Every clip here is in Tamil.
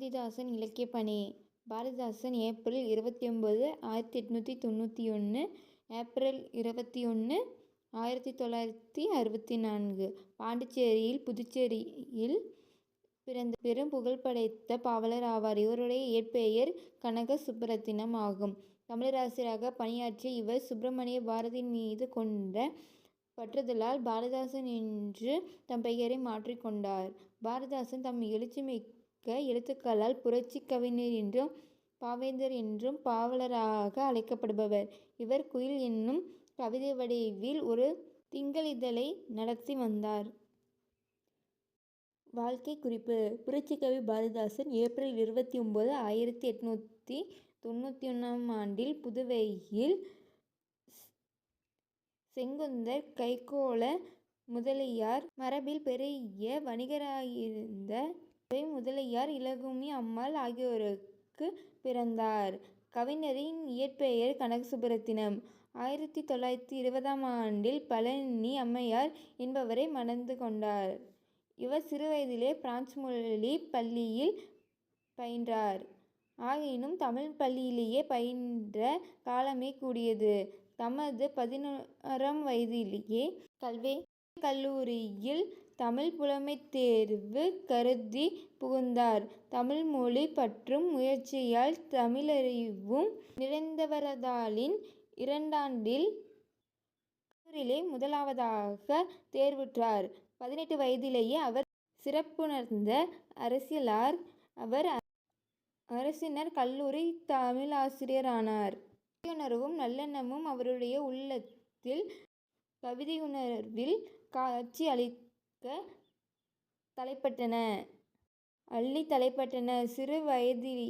பாரதிதாசன் இலக்கிய பணி. பாரதிதாசன் ஏப்ரல் இருபத்தி ஒம்பது ஆயிரத்தி எட்நூற்றி தொண்ணூற்றி ஒன்று ஏப்ரல் இருபத்தி ஒன்று ஆயிரத்தி தொள்ளாயிரத்தி அறுபத்தி நான்கு. பாண்டிச்சேரியில் புதுச்சேரியில் பிறந்த பெரும் புகழ் படைத்த பாவலர் ஆவார். இவருடைய இயற்பெயர் கனக சுப்புரத்தினம் ஆகும். தமிழராசிரியராக பணியாற்றிய இவர் சுப்பிரமணிய பாரதியின் மீது கொண்ட பற்றுதலால் பாரதிதாசன் என்று தம் பெயரை மாற்றிக்கொண்டார் பாரதிதாசன் தம் எழுச்சிமிக்க எழுத்துக்களால் புரட்சி கவிஞர் என்றும் பாவேந்தர் என்றும் பாவலராக அழைக்கப்படுபவர். இவர் குயில் என்னும் கவிதை வடிவில் ஒரு திங்களிதழை நடத்தி வந்தார். வாழ்க்கை குறிப்பு. புரட்சிக்கவி பாரதிதாசன் ஏப்ரல் இருபத்தி ஒம்பது ஆயிரத்தி எட்நூற்றி தொண்ணூற்றி ஒன்றாம் ஆண்டில் புதுவையில் செங்குந்தர் கைகோள முதலியார் மரபில் பெரிய வணிகராயிருந்த முதலியார் இலகுமி அம்மாள் ஆகியோருக்கு பிறந்தார். கவிஞரின் இயற்பெயர் கனகசுப்புரத்தினம் ஆயிரத்தி தொள்ளாயிரத்தி இருபதாம் ஆண்டில் பழனி அம்மையார் என்பவரை மணந்து கொண்டார். இவர் சிறுவயதிலே பிரான்சு மொழி பள்ளியில் பயின்றார். ஆயினும் தமிழ் பள்ளியிலேயே பயின்ற காலமே கூடியது. தமது பதினோராம் வயதிலேயே கல்வி கல்லூரியில் தமிழ் புலமைத் தேர்வு கருதி புகுந்தார். தமிழ் மொழி பற்றும் முயற்சியால் தமிழறிவும் நிறைந்தவரதாலின் இரண்டாண்டில் கல்லூரியிலே முதலாவதாக தேர்வுற்றார். பதினெட்டு வயதிலேயே அவர் சிறப்புணர்ந்த அரசியலார் அவர் அரசினர் கல்லூரி தமிழாசிரியரானார். கவிதையுணர்வும் நல்லெண்ணமும் அவருடைய உள்ளத்தில் கவிதையுணர்வில் காட்சி அளிக்க தலைப்பட்டன. அள்ளி தலைப்பட்டன. சிறு வயதில்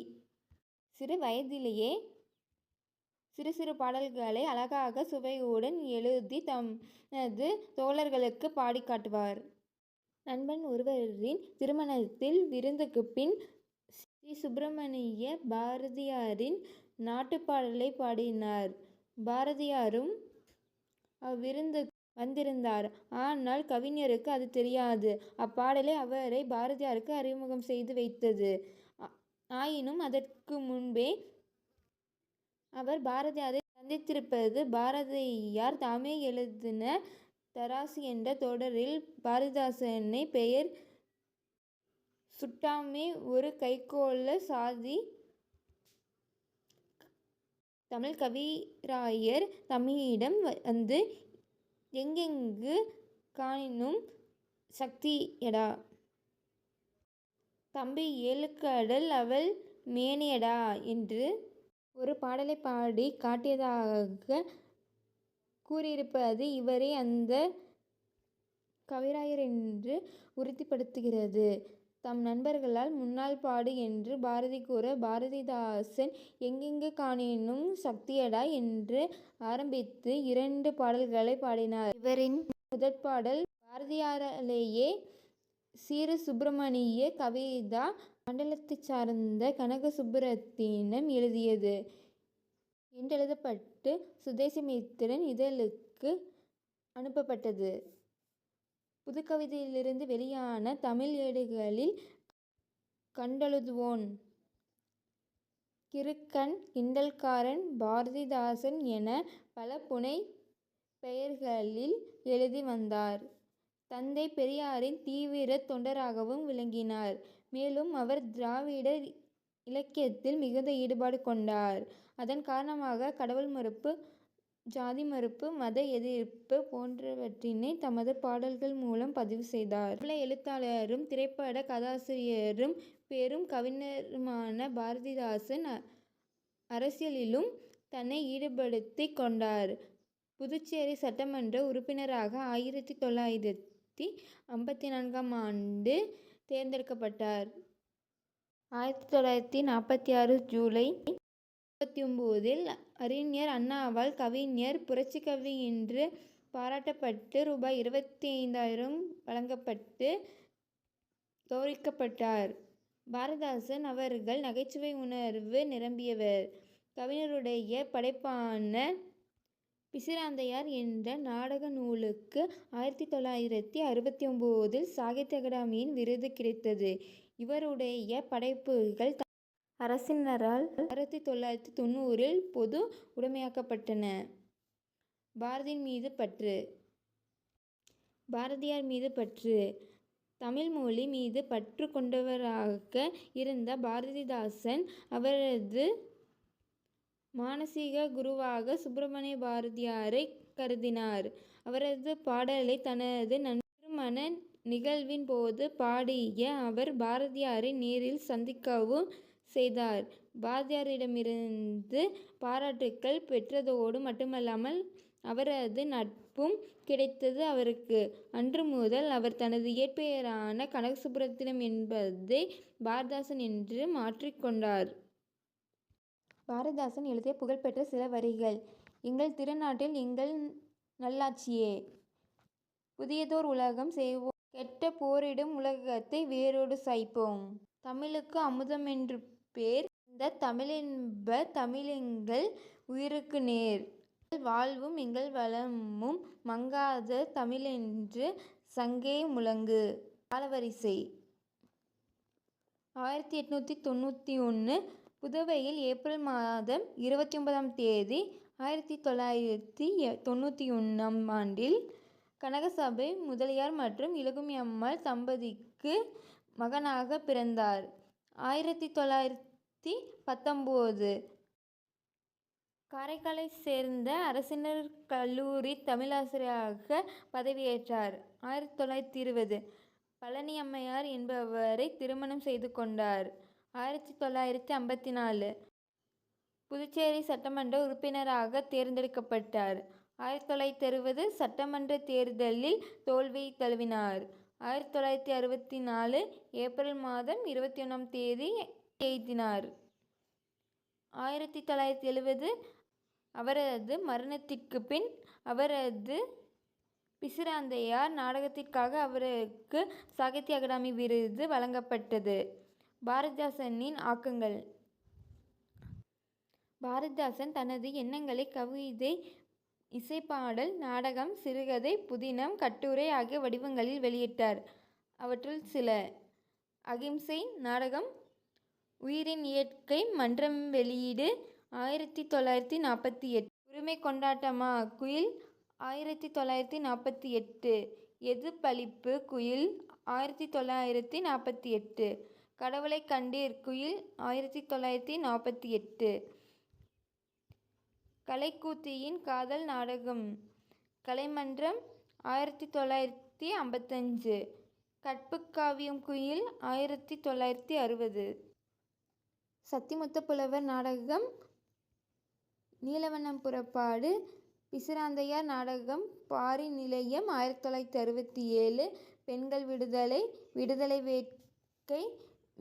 சிறு வயதிலேயே சிறு சிறு பாடல்களை அழகாக சுவையுடன் எழுதி தமது தோழர்களுக்கு பாடி காட்டுவார். நண்பன் ஒருவரின் திருமணத்தில் விருந்துக்குப் பின் ஸ்ரீ சுப்பிரமணிய பாரதியாரின் நாட்டுப்பாடலை பாடினார். பாரதியாரும் அவ்விருந்து வந்திருந்தார். ஆனால் கவிஞருக்கு அது தெரியாது. அப்பாடலே அவரை பாரதியாருக்கு அறிமுகம் செய்து வைத்தது. ஆயினும் அதற்கு முன்பே அவர் பாரதியாரை சந்தித்திருப்பது பாரதியார் தாமே எழுதின தராசு என்ற தொடரில் பாரதிதாசனை பெயர் சுட்டாமே ஒரு கைக்கோள சாதி தமிழ் கவிராயர் தமிழிடம் வந்து எங்கெங்கு காணினும் சக்தியடா? தம்பி ஏழுக்கடல் அவள் மேனியடா? என்று ஒரு பாடலை பாடி காட்டியதாக கூறியிருப்பது இவரே அந்த கவிராயர் என்று உறுதிப்படுத்துகிறது. தம் நண்பர்களால் முன்னால் பாடு என்று பாரதி கூற பாரதிதாசன் எங்கெங்கு காணினும் சக்தியடா என்று ஆரம்பித்து இரண்டு பாடல்களை பாடினார். இவரின் முதற் பாடல் பாரதியாராலேயே சீர சுப்பிரமணிய கவிதா மண்டலத்தை சார்ந்த கனக சுப்புரத்தினம் எழுதியது என்றெழுதப்பட்டு சுதேசமித்திரன் இதழுக்கு அனுப்பப்பட்டது. புதுக்கவிதையிலிருந்து வெளியான தமிழ் ஏடுகளில் கண்டெழுதுவோன். கிறுக்கன் கிண்டல்காரன் பாரதிதாசன் என பல புனை பெயர்களில் எழுதி வந்தார். தந்தை பெரியாரின் தீவிர தொண்டராகவும் விளங்கினார். மேலும் அவர் திராவிடர் இலக்கியத்தில் மிகுந்த ஈடுபாடு கொண்டார். அதன் காரணமாக கடவுள் மறுப்பு ஜாதி மறுப்பு மத எதிர்ப்பு போன்றவற்றினை தமது பாடல்கள் மூலம் பதிவு செய்தார். பிரபல எழுத்தாளரும் திரைப்பட கதாசிரியரும் பெரும் கவிஞருமான பாரதிதாசன் அரசியலிலும் தன்னை ஈடுபடுத்திக் கொண்டார். புதுச்சேரி சட்டமன்ற உறுப்பினராக ஆயிரத்தி தொள்ளாயிரத்தி ஐம்பத்தி நான்காம் ஆண்டு தேர்ந்தெடுக்கப்பட்டார். ஆயிரத்தி தொள்ளாயிரத்தி நாற்பத்தி ஆறு ஜூலை இருபத்தி ஒம்போதில் அறிஞர் அண்ணாவால் கவிஞர் புரட்சிக்கவி என்று பாராட்டப்பட்டு ரூபாய் இருபத்தி ஐந்தாயிரம் வழங்கப்பட்டு கௌரவிக்கப்பட்டார். பாரதிதாசன் அவர்கள் நகைச்சுவை உணர்வு நிரம்பியவர். கவிஞருடைய படைப்பான பிசிராந்தையார் என்ற நாடக நூலுக்கு ஆயிரத்தி தொள்ளாயிரத்தி அறுபத்தி ஒம்போதில் சாகித்ய அகாடமியின் விருது கிடைத்தது. இவருடைய படைப்புகள் அரசினரால் ஆயிரத்தி தொள்ளாயிரத்தி தொண்ணூறில் பொது உடைமையாக்கப்பட்டன. பாரதியின் மீது பற்று பாரதியார் மீது பற்று தமிழ் மொழி மீது பற்று கொண்டவராக இருந்த பாரதிதாசன் அவரது மானசீக குருவாக சுப்பிரமணிய பாரதியாரை கருதினார். அவரது பாடலை தனது நண்பரின் திருமண நிகழ்வின் போது பாடிய அவர் பாரதியாரை நேரில் சந்திக்கவும் செய்தார். பாரதியாரிடமிருந்து பாராட்டுக்கள் பெற்றதோடு மட்டுமல்லாமல் அவரது நட்பும் கிடைத்தது அவருக்கு. அன்று முதல் அவர் தனது இயற்பெயரான கனகசுப்புரத்தினம் என்பதை பாரதாசன் என்று மாற்றிக்கொண்டார் பாரதாசன் பாரதிதாசன் எழுதிய புகழ்பெற்ற சில வரிகள் எங்கள் திருநாட்டில் எங்கள் நல்லாட்சியே! புதியதோர் உலகம் செய்வோம் கெட்ட போரிடும் உலகத்தை வேரோடு சாய்ப்போம். தமிழுக்கு அமுதென்று பேர் இந்த தமிழென்ப தமிழெங்கள் உயிருக்கு நேர். எங்கள் வாழ்வும் எங்கள் வளமும் மங்காத தமிழென்று சங்கே முழங்கு. காலவரிசை ஆயிரத்தி எட்நூற்றி தொண்ணூற்றி ஒன்று புதுவையில் ஏப்ரல் மாதம் இருபத்தி ஒன்பதாம் தேதி ஆயிரத்தி தொள்ளாயிரத்தி தொண்ணூற்றி ஒன்றாம் ஆண்டில் கனகசபை முதலியார் மற்றும் இலகுமியம்மாள் தம்பதிக்கு மகனாக பிறந்தார். ஆயிரத்தி தொள்ளாயிரத்தி பத்தொம்போது காரைக்காலை சேர்ந்த அரசினர் கல்லூரி தமிழாசிரியராக பதவியேற்றார். ஆயிரத்தி தொள்ளாயிரத்தி இருபது பழனியம்மையார் என்பவரை திருமணம் செய்து கொண்டார். ஆயிரத்தி தொள்ளாயிரத்தி ஐம்பத்தி நாலு புதுச்சேரி சட்டமன்ற உறுப்பினராக தேர்ந்தெடுக்கப்பட்டார். ஆயிரத்தி தொள்ளாயிரத்தி அறுபது சட்டமன்ற தேர்தலில் தோல்வியை தழுவினார். ஆயிரத்தி தொள்ளாயிரத்தி அறுபத்தி நாலு ஏப்ரல் மாதம் இருபத்தி ஒன்றாம் தேதி எழுதினார் ஆயிரத்தி தொள்ளாயிரத்தி எழுபது அவரது மரணத்திற்குப் பின் அவரது பிசிராந்தையார் நாடகத்திற்காக அவருக்கு சாகித்ய அகாடமி விருது வழங்கப்பட்டது. பாரதிதாசனின் ஆக்கங்கள் பாரதிதாசன் தனது எண்ணங்களை கவிதை இசைப்பாடல் நாடகம் சிறுகதை புதினம் கட்டுரை ஆகிய வடிவங்களில் வெளியிட்டார். அவற்றுள் சில: அகிம்சை நாடகம் உயிரின் இயற்கை மன்றம் வெளியீடு ஆயிரத்தி தொள்ளாயிரத்தி நாற்பத்தி எட்டு. உரிமை கொண்டாட்டமா குயில் ஆயிரத்தி தொள்ளாயிரத்தி நாற்பத்தி எட்டு. எது பளிப்பு குயில் ஆயிரத்தி தொள்ளாயிரத்தி நாற்பத்தி எட்டு. கடவுளைக் கண்டீர் குயில் ஆயிரத்தி தொள்ளாயிரத்தி நாற்பத்தி எட்டு. கலைக்கூத்தியின் காதல் நாடகம். கலைமன்றம் ஆயிரத்தி தொள்ளாயிரத்தி ஐம்பத்தஞ்சு. கற்புக்காவியம் குயில் ஆயிரத்தி தொள்ளாயிரத்தி அறுபது. சத்திமுத்த புலவர் நாடகம். நீலவண்ணம் புறப்பாடு. பிசிராந்தையார் நாடகம். பாரி நிலையம் ஆயிரத்தி தொள்ளாயிரத்தி அறுபத்தி ஏழு. பெண்கள் விடுதலை. விடுதலை வேட்கை.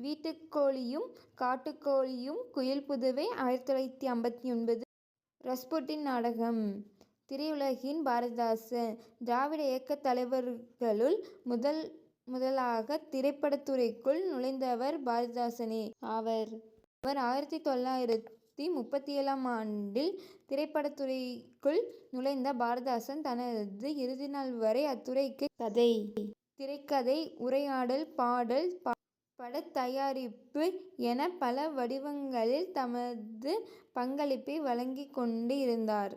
வீட்டுக்கோழியும் காட்டுக்கோழியும் குயில் புதுவை ஆயிரத்தி தொள்ளாயிரத்தி ஐம்பத்தி ஒன்பது. ரஸ்புட்டின் நாடகம் திரையுலகின் பாரதிதாசன் திராவிட இயக்கத் தலைவர்களுள் முதல் முதலாக திரைப்படத்துறைக்குள் நுழைந்தவர் பாரதிதாசனே ஆவர். அவர் ஆயிரத்தி தொள்ளாயிரத்தி முப்பத்தி ஏழாம் ஆண்டில் திரைப்படத்துறைக்குள் நுழைந்த பாரதிதாசன் தனது இறுதிநாள் வரை அத்துறைக்கு கதை திரைக்கதை உரையாடல் பாடல் படத் தயாரிப்பு என பல வடிவங்களில் தமது பங்களிப்பை வழங்கிக் கொண்டு இருந்தார்.